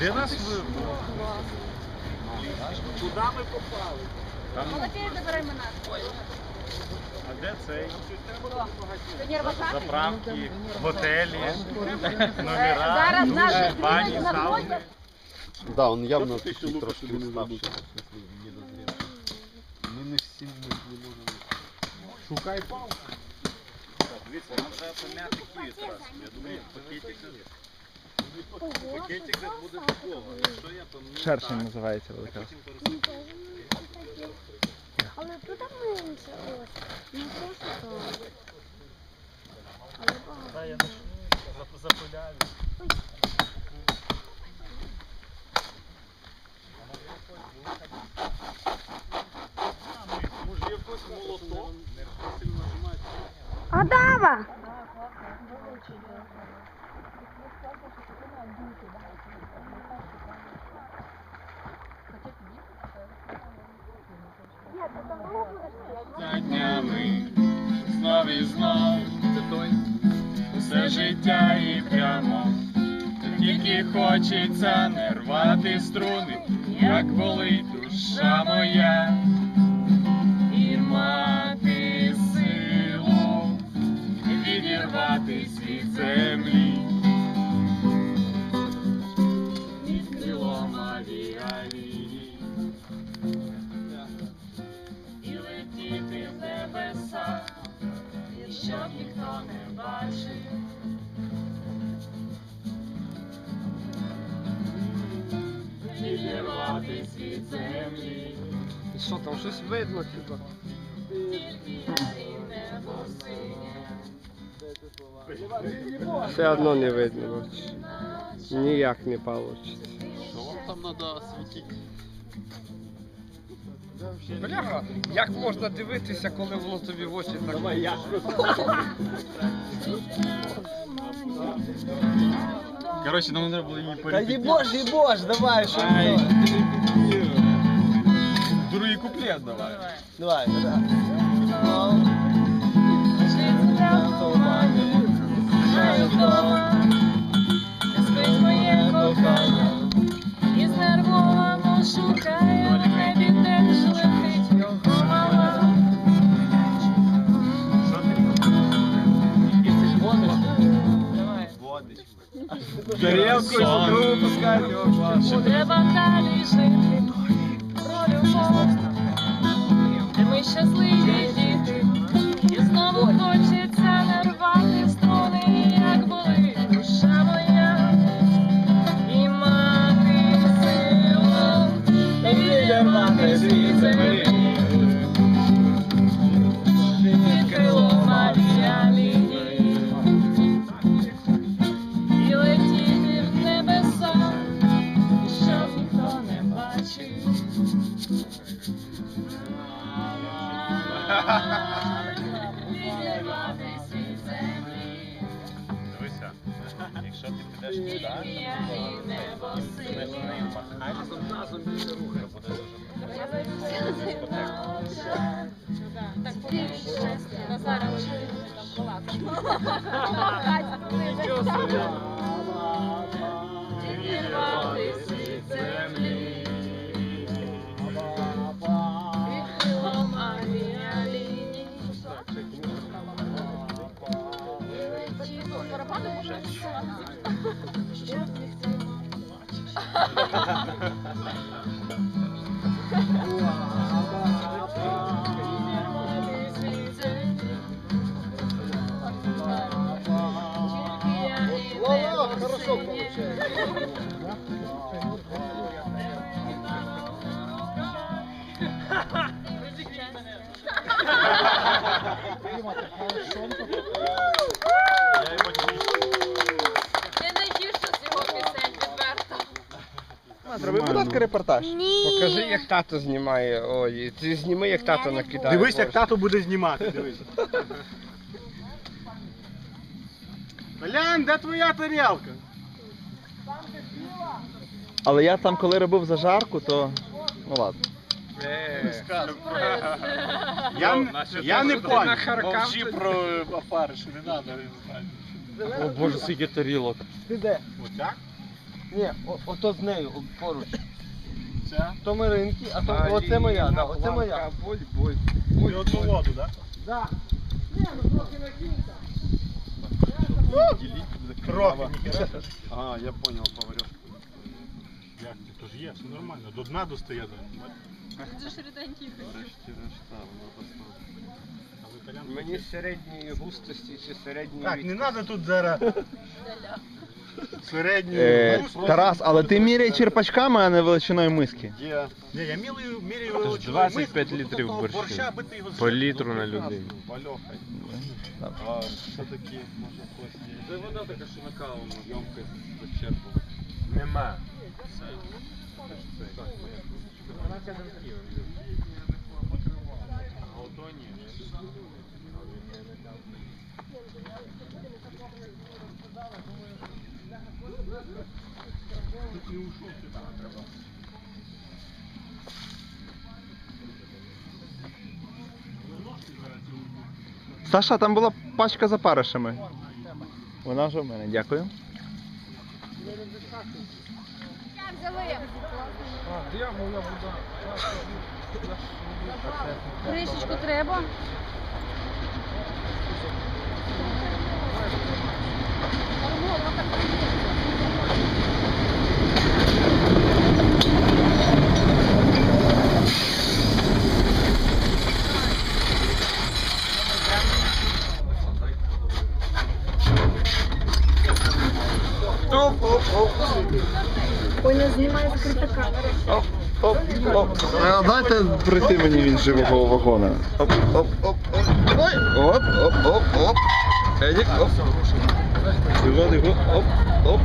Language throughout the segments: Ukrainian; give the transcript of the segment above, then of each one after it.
Де нас вибрали? Куди ми попали? Там, Молодець, забирай мене. а де цей? Заправки, готелі, номера, Зараз наш бані, на сауни. Да, он явно трошки уставший. Ми не всі ми не можемо. Шукай палку. Дивіться, нам треба пом'яти кіт раз. Я думаю, пакетик. Пакетик буде такого. Якщо я пом'ю, Шершень називається велика. потім пересипаю. Але тут менше ось. Не те, що то. Але багато. Запиляю. Може якось молоток? Сильно. Адава! Все життя і прямо. Тільки хочеться не рвати струни, як болить душа моя, і що там, щось видно хіба? Все одно не видно. бач. Ніяк не вийде. Що вам там треба освітити? Бляха, як можна дивитися, коли воно тобі в очі так? Давай я. Коротше, нам треба було її Та їбож, їбож, давай, що? Другий куплет давай. Давай. Знаю вдома, спить моє кохання, і знервовано шукає в небі теж летить його мала. Що ти? Тарілку і другу пускати. Треба далі жити де Дивися, якщо ти підеш туди, то синє. нею махати, то буде дуже Так, побільше. Назара вже там Відірватись я і небо синє. Я його Ти найгірша з його пісень, відверто. Зроби, будь ласка, репортаж. Ні. Покажи, як тато знімає. Ой, ти зніми, як тато накидає. Дивись, як борщ. тато буде знімати. Дивись. Толян, де твоя тарілка? Але я там, коли робив зажарку, то. Ну ладно. Е, Я, Ну, не- я не понял. Мовчи про опариш, не треба, він. О боже, скільки тарілок. Ти де? Отак? Ні, о- ото з нею о, поруч. Це? То Маринки, а то оце моя, да, оце моя. Боль, боль. І одну воду, так? Да. Трохи. Ага, я понял, поварю. Як ти? Тож є, все нормально. До дна достає. ж ріденький хотів. А ви калян Мені середньої густості чи середньої Так, не треба тут зараз середню. Е. Тарас, але ти міряй черпачками, а не величиною миски. Є. Ні, я міряю, міряю Тож величиною 25 миски, літрів того борщу. борща, аби ти його По з'їв. літру на людину. Вальохай. А таке, може, кості? Це вода така, що на каву йомка зачерпувала. Нема. А ото ні. Саша, там була пачка з опаришами. Вона вже в мене, дякую. Кришечку треба. Ой, не знімай закрита камера. Оп, оп. Дайте прийти мені від живого вагона. Оп, оп, оп, оп. Оп, оп, оп, оп. Едік, оп. Його, його, оп, оп.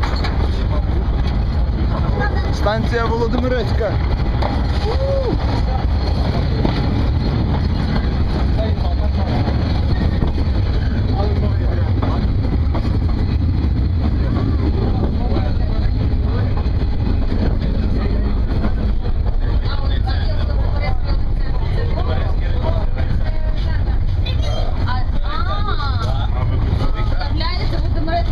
Станція Володимирецька. У! Вставляється Володимир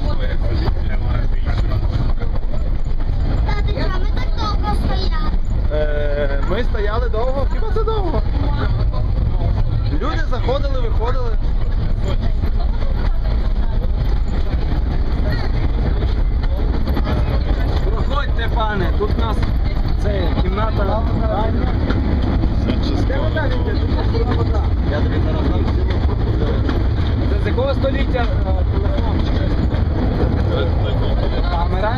Тати, чого ми так довго стояли? Е, Ми стояли довго, хіба це довго? Люди заходили, виходили. Проходьте, пане, тут у нас це кімната. Я тобі зараз дам Це з якого століття е, телефон? Камера?